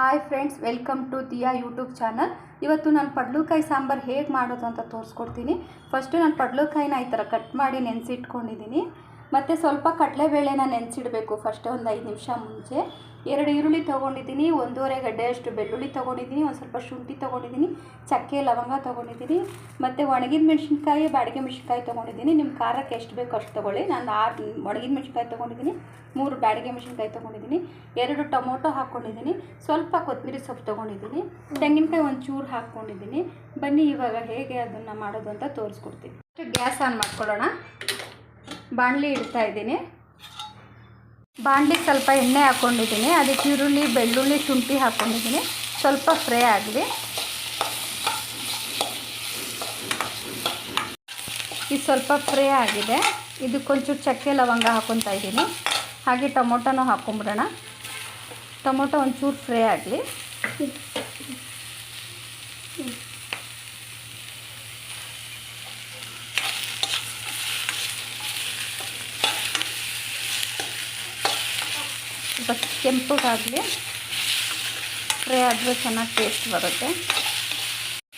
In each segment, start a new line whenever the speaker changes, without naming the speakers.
Hi friends welcome to Diya YouTube channel ಇವತ್ತು ನಾನು ಪಡ್ಲುಕಾಯಿ ಸಾಂಬಾರು ಹೇಗೆ ಮಾಡೋದು ಅಂತ ತೋರಿಸ್ಕೊಡ್ತೀನಿ. ಫಸ್ಟು ನಾನು ಪಡ್ಲುಕಾಯಿನ ಈ ಥರ ಕಟ್ ಮಾಡಿ ನೆನೆಸಿಟ್ಕೊಂಡಿದ್ದೀನಿ ಮತ್ತು ಸ್ವಲ್ಪ ಕಡಲೆಬೇಳೆನ ನೆನೆಸಿಡಬೇಕು ಫಸ್ಟ್ ಒಂದು ಐದು ನಿಮಿಷ ಮುಂಚೆ. ಎರಡು ಈರುಳ್ಳಿ ತೊಗೊಂಡಿದ್ದೀನಿ, ಒಂದೂವರೆ ಗಡ್ಡೆಯಷ್ಟು ಬೆಳ್ಳುಳ್ಳಿ ತೊಗೊಂಡಿದ್ದೀನಿ, ಒಂದು ಸ್ವಲ್ಪ ಶುಂಠಿ ತೊಗೊಂಡಿದ್ದೀನಿ, ಚಕ್ಕೆ, ಲವಂಗ ತೊಗೊಂಡಿದ್ದೀನಿ, ಮತ್ತು ಒಣಗಿದ ಮೆಣಸಿನ್ಕಾಯಿ, ಬಾಡಿಗೆ ಮೆಣಸಿನ್ಕಾಯಿ ತೊಗೊಂಡಿದ್ದೀನಿ. ನಿಮ್ಮ ಖಾರಕ್ಕೆ ಎಷ್ಟು ಬೇಕೋ ಅಷ್ಟು ತೊಗೊಳ್ಳಿ. ನಾನು ಆರು ಒಣಗಿದ ಮೆಣಸಿನ್ಕಾಯಿ ತೊಗೊಂಡಿದ್ದೀನಿ, ಮೂರು ಬಾಡಿಗೆ ಮೆಣಸಿನ್ಕಾಯಿ ತೊಗೊಂಡಿದ್ದೀನಿ, ಎರಡು ಟೊಮೊಟೊ ಹಾಕ್ಕೊಂಡಿದ್ದೀನಿ ಸ್ವಲ್ಪ ಕೊತ್ತಂಬರಿ ಸೊಪ್ಪು ತೊಗೊಂಡಿದ್ದೀನಿ, ತೆಂಗಿನಕಾಯಿ ಒಂದು ಚೂರು ಹಾಕ್ಕೊಂಡಿದ್ದೀನಿ ಬನ್ನಿ ಇವಾಗ ಹೇಗೆ ಅದನ್ನು ಮಾಡೋದು ಅಂತ ತೋರಿಸ್ಕೊಡ್ತೀನಿ. ಗ್ಯಾಸ್ ಆನ್ ಮಾಡ್ಕೊಳ್ಳೋಣ. ಬಾಣಲಿ ಇಡ್ತಾ ಇದ್ದೀನಿ. ಬಾಣಲಿಗೆ ಸ್ವಲ್ಪ ಎಣ್ಣೆ ಹಾಕ್ಕೊಂಡಿದ್ದೀನಿ ಅದಕ್ಕೆ ಈರುಳ್ಳಿ, ಬೆಳ್ಳುಳ್ಳಿ, ಶುಂಠಿ ಹಾಕ್ಕೊಂಡಿದ್ದೀನಿ ಸ್ವಲ್ಪ ಫ್ರೈ ಆಗಲಿ ಇದು ಸ್ವಲ್ಪ ಫ್ರೈ ಆಗಿದೆ. ಇದಕ್ಕೊಂಚೂರು ಚಕ್ಕೆ ಲವಂಗ ಹಾಕ್ಕೊತಾ ಇದ್ದೀನಿ. ಹಾಗೆ ಟೊಮೊಟೊನೂ ಹಾಕ್ಕೊಂಬಿಡೋಣ ಟೊಮೊಟೊ ಒಂಚೂರು ಫ್ರೈ ಆಗಲಿ. ಸ್ವಲ್ಪ ಕೆಂಪಗಾಗಲಿ ಫ್ರೈ ಆದರೆ ಚೆನ್ನಾಗಿ ಟೇಸ್ಟ್ ಬರುತ್ತೆ.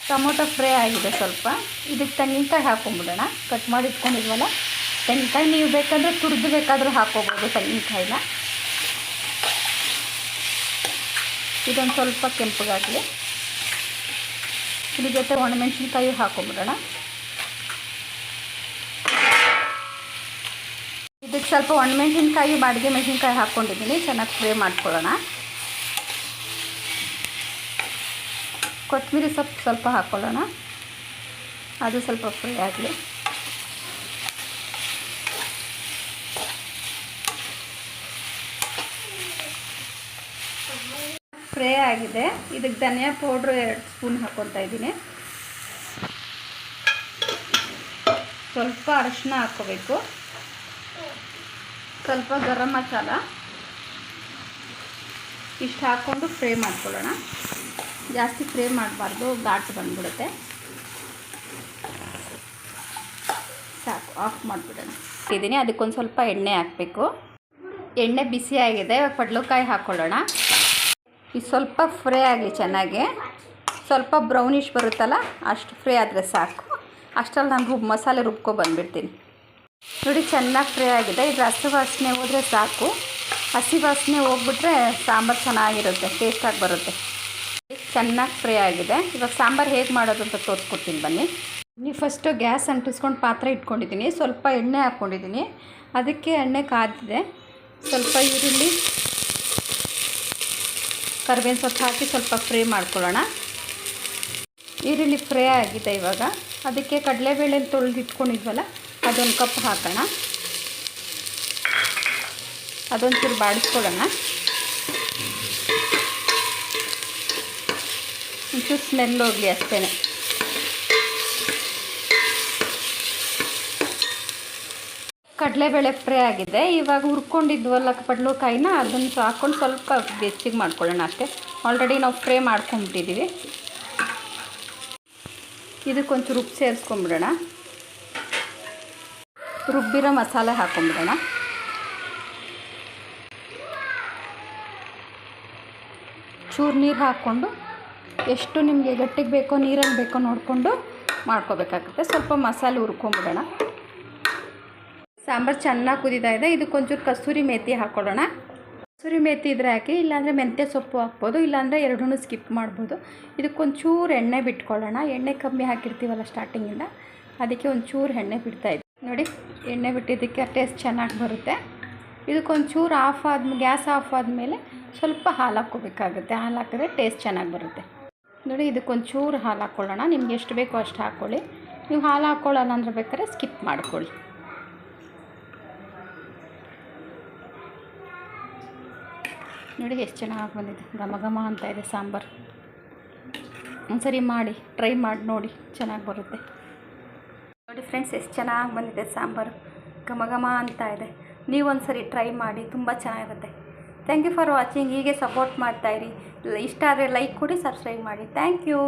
ಟೊಮೊಟೊ ಫ್ರೈ ಆಗಿದೆ ಸ್ವಲ್ಪ. ಇದಕ್ಕೆ ತೆಂಗಿನಕಾಯಿ ಹಾಕೊಂಬಿಡೋಣ. ಕಟ್ ಮಾಡಿ ಇಟ್ಕೊಂಡಿದ್ವಲ್ಲ, ತೆಂಗಿನಕಾಯಿ ನೀವು ಬೇಕಂದರೆ ತುರಿದು ಬೇಕಾದರೂ ಹಾಕೋಬೋದು ತೆಂಗಿನಕಾಯಿನ. ಇದೊಂದು ಸ್ವಲ್ಪ ಕೆಂಪಗಾಗಲಿ ಇದ್ರ ಜೊತೆ ಒಣಮೆಣ್ಸಿನ್ಕಾಯಿ ಹಾಕ್ಕೊಂಬಿಡೋಣ ಇದಕ್ಕೆ ಸ್ವಲ್ಪ ಒಣಮೆಣ್ಸಿನ್ಕಾಯಿ, ಬಾಡಿಗೆ ಮೆಣಸಿನ್ಕಾಯಿ ಹಾಕ್ಕೊಂಡಿದ್ದೀನಿ. ಚೆನ್ನಾಗಿ ಫ್ರೈ ಮಾಡ್ಕೊಳ್ಳೋಣ. ಕೊತ್ತಂಬರಿ ಸೊಪ್ಪು ಸ್ವಲ್ಪ ಹಾಕ್ಕೊಳ್ಳೋಣ. ಅದು ಸ್ವಲ್ಪ ಫ್ರೈ ಆಗಲಿ. ಫ್ರೈ ಆಗಿದೆ. ಇದಕ್ಕೆ ಧನಿಯಾ ಪೌಡ್ರ್ ಎರಡು ಸ್ಪೂನ್ ಹಾಕ್ಕೊತಾ ಇದ್ದೀನಿ. ಸ್ವಲ್ಪ ಅರಶಿನ ಹಾಕ್ಕೋಬೇಕು. ಸ್ವಲ್ಪ ಗರಂ ಮಸಾಲ ಇಷ್ಟು ಹಾಕ್ಕೊಂಡು ಫ್ರೈ ಮಾಡ್ಕೊಳ್ಳೋಣ. ಜಾಸ್ತಿ ಫ್ರೈ ಮಾಡಬಾರ್ದು, ಘಾಟ್ ಬಂದ್ಬಿಡುತ್ತೆ. ಸಾಕು, ಆಫ್ ಮಾಡಿಬಿಡೋಣ. ಇದ್ದೀನಿ ಅದಕ್ಕೊಂದು ಸ್ವಲ್ಪ ಎಣ್ಣೆ ಹಾಕಬೇಕು. ಎಣ್ಣೆ ಬಿಸಿ ಇವಾಗ ಪಡ್ಲುಕಾಯಿ ಹಾಕ್ಕೊಳ್ಳೋಣ ಇದು ಸ್ವಲ್ಪ ಫ್ರೈ ಆಗಲಿ ಚೆನ್ನಾಗಿ. ಸ್ವಲ್ಪ ಬ್ರೌನಿಷ್ ಬರುತ್ತಲ್ಲ, ಅಷ್ಟು ಫ್ರೈ ಆದರೆ ಸಾಕು. ಅಷ್ಟರಲ್ಲಿ ನಾನು ಮಸಾಲೆ ರುಬ್ಕೊ ಬಂದುಬಿಡ್ತೀನಿ. ನೋಡಿ, ಚೆನ್ನಾಗಿ ಫ್ರೈ ಆಗಿದೆ. ಇದು ಹಸಿ ವಾಸನೆ ಹೋದರೆ ಸಾಕು. ಹಸಿ ವಾಸನೆ ಹೋಗ್ಬಿಟ್ರೆ ಸಾಂಬಾರು ಚೆನ್ನಾಗಿರುತ್ತೆ ಟೇಸ್ಟಾಗಿ ಬರುತ್ತೆ. ಚೆನ್ನಾಗಿ ಫ್ರೈ ಆಗಿದೆ. ಇವಾಗ ಸಾಂಬಾರು ಹೇಗೆ ಮಾಡೋದು ಅಂತ ತೋರಿಸ್ಕೊಡ್ತೀನಿ, ಬನ್ನಿ. ನೀವು ಫಸ್ಟು ಗ್ಯಾಸ್ ಅಂಟಿಸ್ಕೊಂಡು ಪಾತ್ರೆ ಇಟ್ಕೊಂಡಿದ್ದೀನಿ. ಸ್ವಲ್ಪ ಎಣ್ಣೆ ಹಾಕ್ಕೊಂಡಿದ್ದೀನಿ. ಅದಕ್ಕೆ ಎಣ್ಣೆ ಕಾದಿದೆ. ಸ್ವಲ್ಪ ಈರುಳ್ಳಿ, ಕರ್ಬೇವಿನ ಸೊಪ್ಪು ಹಾಕಿ ಸ್ವಲ್ಪ ಫ್ರೈ ಮಾಡ್ಕೊಳ್ಳೋಣ. ಈರುಳ್ಳಿ ಫ್ರೈ ಆಗಿದೆ ಇವಾಗ. ಅದಕ್ಕೆ ಕಡಲೆಬೇಳೆ ತೊಳೆದು ಇಟ್ಕೊಂಡಿದ್ವಲ್ಲ ಅದೊಂದು ಕಪ್ ಹಾಕೋಣ. ಅದೊಂಚೂರು ಬಾಡಿಸ್ಕೊಳ್ಳೋಣ ಒಂಚೂರು ಸ್ಮೆಲ್ ಹೋಗಲಿ ಅಷ್ಟೇ ಕಡಲೆಬೇಳೆ ಫ್ರೈ ಆಗಿದೆ. ಇವಾಗ ಹುರ್ಕೊಂಡಿದ್ವಲ್ಲ ಪಡ್ಲುಕಾಯಿನ ಅದನ್ನು ಹಾಕ್ಕೊಂಡು ಸ್ವಲ್ಪ ಬೆಚ್ಚಿಗೆ ಮಾಡ್ಕೊಳ್ಳೋಣ ಅಷ್ಟೇ. ಆಲ್ರೆಡಿ ನಾವು ಫ್ರೈ ಮಾಡ್ಕೊಂಬಿಟ್ಟಿದ್ದೀವಿ ಇದಕ್ಕೊಂಚೂರು ಉಪ್ಪು ಸೇರಿಸ್ಕೊಂಬಿಡೋಣ ರುಬ್ಬಿರೋ ಮಸಾಲೆ ಹಾಕೊಂಡ್ಬಿಡೋಣ ಚೂರು ನೀರು ಹಾಕ್ಕೊಂಡು ಎಷ್ಟು ನಿಮಗೆ ಗಟ್ಟಿಗೆ ಬೇಕೋ ನೀರಲ್ಲಿ ಬೇಕೋ ನೋಡಿಕೊಂಡು ಮಾಡ್ಕೋಬೇಕಾಗುತ್ತೆ. ಸ್ವಲ್ಪ ಮಸಾಲೆ ಹುರ್ಕೊಂಬಿಡೋಣ. ಸಾಂಬಾರು ಚೆನ್ನಾಗಿ ಕುದಿತಾ ಇದೆ. ಇದಕ್ಕೊಂಚೂರು ಕಸ್ತೂರಿ ಮೇತಿ ಹಾಕ್ಕೊಳ್ಳೋಣ ಕಸ್ತೂರಿ ಮೇಥಿ ಇದ್ರೆ ಹಾಕಿ, ಇಲ್ಲಾಂದರೆ ಮೆಂತ್ಯ ಸೊಪ್ಪು ಹಾಕ್ಬೋದು, ಇಲ್ಲಾಂದರೆ ಎರಡೂ ಸ್ಕಿಪ್ ಮಾಡ್ಬೋದು. ಇದಕ್ಕೊಂಚೂರು ಎಣ್ಣೆ ಬಿಟ್ಕೊಳ್ಳೋಣ. ಎಣ್ಣೆ ಕಮ್ಮಿ ಹಾಕಿರ್ತೀವಲ್ಲ ಸ್ಟಾರ್ಟಿಂಗಿಂದ ಅದಕ್ಕೆ ಒಂಚೂರು ಎಣ್ಣೆ ಬಿಡ್ತಾಯಿದ್ದೆ ನೋಡಿ, ಎಣ್ಣೆ ಬಿಟ್ಟಿದ್ದಕ್ಕೆ ಟೇಸ್ಟ್ ಚೆನ್ನಾಗಿ ಬರುತ್ತೆ. ಇದಕ್ಕೊಂಚೂರು ಆಫ್ ಆದ ಗ್ಯಾಸ್ ಆಫ್ ಆದಮೇಲೆ ಸ್ವಲ್ಪ ಹಾಲು ಹಾಕ್ಕೋಬೇಕಾಗುತ್ತೆ. ಹಾಲು ಹಾಕಿದ್ರೆ ಟೇಸ್ಟ್ ಚೆನ್ನಾಗಿ ಬರುತ್ತೆ. ನೋಡಿ, ಇದಕ್ಕೊಂಚೂರು ಹಾಲು ಹಾಕ್ಕೊಳ್ಳೋಣ. ನಿಮ್ಗೆ ಎಷ್ಟು ಬೇಕೋ ಅಷ್ಟು ಹಾಕ್ಕೊಳ್ಳಿ. ನೀವು ಹಾಲು ಹಾಕ್ಕೊಳ್ಳಲ್ಲ ಅಂದ್ರೆ ಬೇಕಾದ್ರೆ ಸ್ಕಿಪ್ ಮಾಡ್ಕೊಳ್ಳಿ. ನೋಡಿ, ಎಷ್ಟು ಚೆನ್ನಾಗಿ ಬಂದಿದೆ. ಘಮ ಘಮ ಅಂತ ಇದೆ ಸಾಂಬಾರು. ಒಂದ್ಸರಿ ಮಾಡಿ ಟ್ರೈ ಮಾಡಿ ನೋಡಿ, ಚೆನ್ನಾಗಿ ಬರುತ್ತೆ. ನೋಡಿ ಫ್ರೆಂಡ್ಸ್ ಎಷ್ಟು ಚೆನ್ನಾಗಿ ಬಂದಿದೆ ಸಾಂಬಾರು. ಘಮ ಘಮ ಅಂತ ಇದೆ. ನೀವು ಟ್ರೈ ಮಾಡಿ, ತುಂಬ ಚೆನ್ನಾಗಿರುತ್ತೆ. ಥ್ಯಾಂಕ್ ಯು ಫಾರ್ ವಾಚಿಂಗ್ ಹೀಗೆ ಸಪೋರ್ಟ್ ಮಾಡ್ತಾಯಿರಿ ಇಷ್ಟ ಆದರೆ ಲೈಕ್ ಕೊಡಿ ಸಬ್ಸ್ಕ್ರೈಬ್ ಮಾಡಿ. Thank you